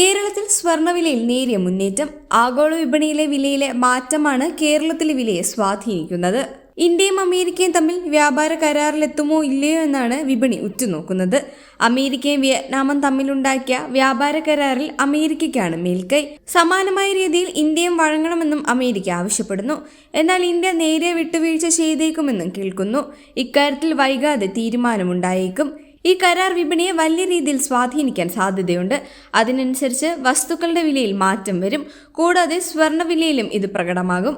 കേരളത്തിൽ സ്വർണവിലയിൽ നേരിയ മുന്നേറ്റം ആഗോള വിപണിയിലെ വിലയിലെ മാറ്റമാണ് കേരളത്തിലെ വിലയെ സ്വാധീനിക്കുന്നത്. ഇന്ത്യയും അമേരിക്കയും തമ്മിൽ വ്യാപാര കരാറിലെത്തുമോ ഇല്ലയോ എന്നാണ് വിപണി ഉറ്റുനോക്കുന്നത്. അമേരിക്കയും വിയറ്റ്നാമും തമ്മിലുണ്ടാക്കിയ വ്യാപാര കരാറിൽ അമേരിക്കയ്ക്കാണ് മേൽക്കൈ. സമാനമായ രീതിയിൽ ഇന്ത്യയും വഴങ്ങണമെന്നും അമേരിക്ക ആവശ്യപ്പെടുന്നു. എന്നാൽ ഇന്ത്യ നേരെ വിട്ടുവീഴ്ച ചെയ്തേക്കുമെന്നും കേൾക്കുന്നു. ഇക്കാര്യത്തിൽ വൈകാതെ തീരുമാനമുണ്ടായേക്കും. ഈ കരാർ വിപണിയെ വലിയ രീതിയിൽ സ്വാധീനിക്കാൻ സാധ്യതയുണ്ട്. അതിനനുസരിച്ച് വസ്തുക്കളുടെ വിലയിൽ മാറ്റം വരും. കൂടാതെ സ്വർണ വിലയിലും ഇത് പ്രകടമാകും.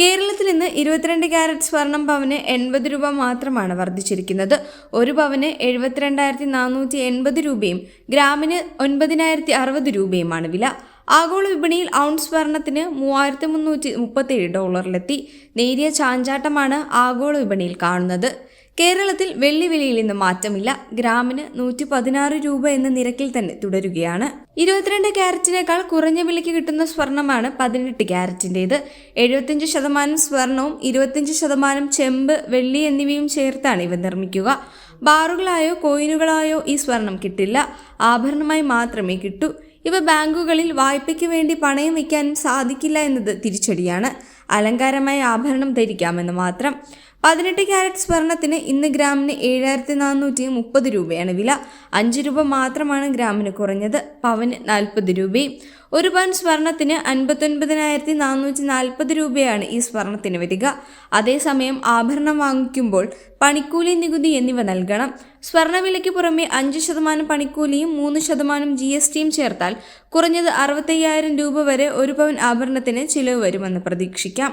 കേരളത്തിൽ ഇന്ന് ഇരുപത്തിരണ്ട് ക്യാരറ്റ് സ്വർണം പവന് എൺപത് രൂപ മാത്രമാണ് വർദ്ധിച്ചിരിക്കുന്നത്. ഒരു പവന് എഴുപത്തിരണ്ടായിരത്തി നാനൂറ്റി എൺപത് രൂപയും ഗ്രാമിന് ഒൻപതിനായിരത്തി അറുപത് രൂപയുമാണ് വില. ആഗോള വിപണിയിൽ ഔൺസ് സ്വർണത്തിന് മൂവായിരത്തി മുന്നൂറ്റി മുപ്പത്തേഴ് ഡോളറിലെത്തി. നേരിയ ചാഞ്ചാട്ടമാണ് ആഗോള വിപണിയിൽ കാണുന്നത്. കേരളത്തിൽ വെള്ളിവിലയിൽ ഇന്ന് മാറ്റമില്ല. ഗ്രാമിന് നൂറ്റി പതിനാറ് രൂപ എന്ന നിരക്കിൽ തന്നെ തുടരുകയാണ്. ഇരുപത്തിരണ്ട് ക്യാരറ്റിനേക്കാൾ കുറഞ്ഞ വിലയ്ക്ക് കിട്ടുന്ന സ്വർണമാണ് പതിനെട്ട് ക്യാരറ്റിന്റേത്. എഴുപത്തിയഞ്ച് ശതമാനം സ്വർണവും ഇരുപത്തിയഞ്ച് ശതമാനം ചെമ്പ് വെള്ളി എന്നിവയും ചേർത്താണ് ഇവ നിർമ്മിക്കുക. ബാറുകളായോ കോയിനുകളായോ ഈ സ്വർണം കിട്ടില്ല. ആഭരണമായി മാത്രമേ കിട്ടൂ. ഇവ ബാങ്കുകളിൽ വായ്പയ്ക്ക് വേണ്ടി പണയം വയ്ക്കാനും സാധിക്കില്ല എന്നത് തിരിച്ചടിയാണ്. അലങ്കാരമായ ആഭരണം ധരിക്കാമെന്ന് മാത്രം. പതിനെട്ട് ക്യാരറ്റ് സ്വർണത്തിന് ഇന്ന് ഗ്രാമിന് ഏഴായിരത്തി നാനൂറ്റി മുപ്പത് രൂപയാണ് വില. അഞ്ച് രൂപ മാത്രമാണ് ഗ്രാമിന് കുറഞ്ഞത്. പവന് നാൽപ്പത് രൂപയും. ഒരു പവൻ സ്വർണത്തിന് അൻപത്തൊൻപതിനായിരത്തി നാനൂറ്റി നാൽപ്പത് രൂപയാണ് ഈ സ്വർണത്തിന് വരിക. അതേസമയം ആഭരണം വാങ്ങിക്കുമ്പോൾ പണിക്കൂലി നികുതി എന്നിവ നൽകണം. സ്വർണവിലയ്ക്ക് പുറമെ അഞ്ച് ശതമാനം പണിക്കൂലിയും മൂന്ന് ശതമാനം ജി എസ് ടിയും ചേർത്താൽ കുറഞ്ഞത് അറുപത്തയ്യായിരം രൂപ വരെ ഒരു പവൻ ആഭരണത്തിന് ചിലവ് വരുമെന്ന് പ്രതീക്ഷിക്കാം.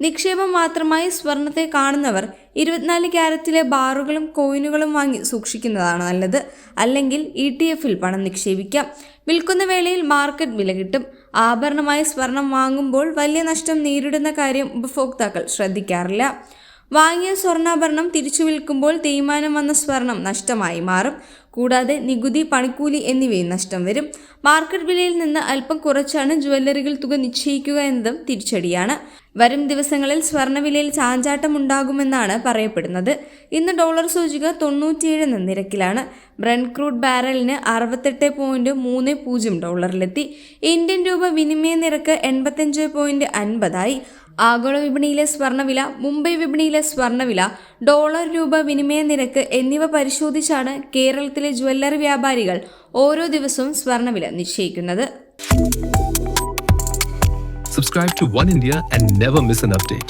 നിക്ഷേപം മാത്രമായി സ്വർണത്തെ കാണുന്നവർ ഇരുപത്തിനാല് ക്യാരറ്റിലെ ബാറുകളും കോയിനുകളും വാങ്ങി സൂക്ഷിക്കുന്നതാണ് നല്ലത്. അല്ലെങ്കിൽ ഇ ടി എഫിൽ പണം നിക്ഷേപിക്കാം. വിൽക്കുന്ന വേളയിൽ മാർക്കറ്റ് വില കിട്ടും. ആഭരണമായി സ്വർണം വാങ്ങുമ്പോൾ വലിയ നഷ്ടം നേരിടുന്ന കാര്യം ഉപഭോക്താക്കൾ ശ്രദ്ധിക്കാറില്ല. വാങ്ങിയ സ്വർണാഭരണം തിരിച്ചു വിൽക്കുമ്പോൾ തേയ്മാനം വന്ന സ്വർണം നഷ്ടമായി മാറും. കൂടാതെ നികുതി പണിക്കൂലി എന്നിവയും നഷ്ടം വരും. മാർക്കറ്റ് വിലയിൽ നിന്ന് അല്പം കുറച്ചാണ് ജുവല്ലറികൾ തുക നിശ്ചയിക്കുക എന്നതും തിരിച്ചടിയാണ്. വരും ദിവസങ്ങളിൽ സ്വർണവിലയിൽ ചാഞ്ചാട്ടം ഉണ്ടാകുമെന്നാണ് പറയപ്പെടുന്നത്. ഇന്ന് ഡോളർ സൂചിക തൊണ്ണൂറ്റിയേഴ് എന്ന നിരക്കിലാണ്. ബ്രണ്ട് ക്രൂഡ് ബാരലിന് അറുപത്തെട്ട് പോയിന്റ് മൂന്ന് പൂജ്യം ഡോളറിലെത്തി. ഇന്ത്യൻ രൂപ വിനിമയ നിരക്ക് എൺപത്തഞ്ച് പോയിന്റ് അൻപതായി ആഗോള വിപണിയിലെ സ്വർണവില മുംബൈ വിപണിയിലെ സ്വർണവില ഡോളർ രൂപ വിനിമയ നിരക്ക് എന്നിവ പരിശോധിച്ചാണ് കേരളത്തിലെ ജ്വല്ലറി വ്യാപാരികൾ ഓരോ ദിവസവും സ്വർണവില നിശ്ചയിക്കുന്നത് Subscribe to One India and never miss an update.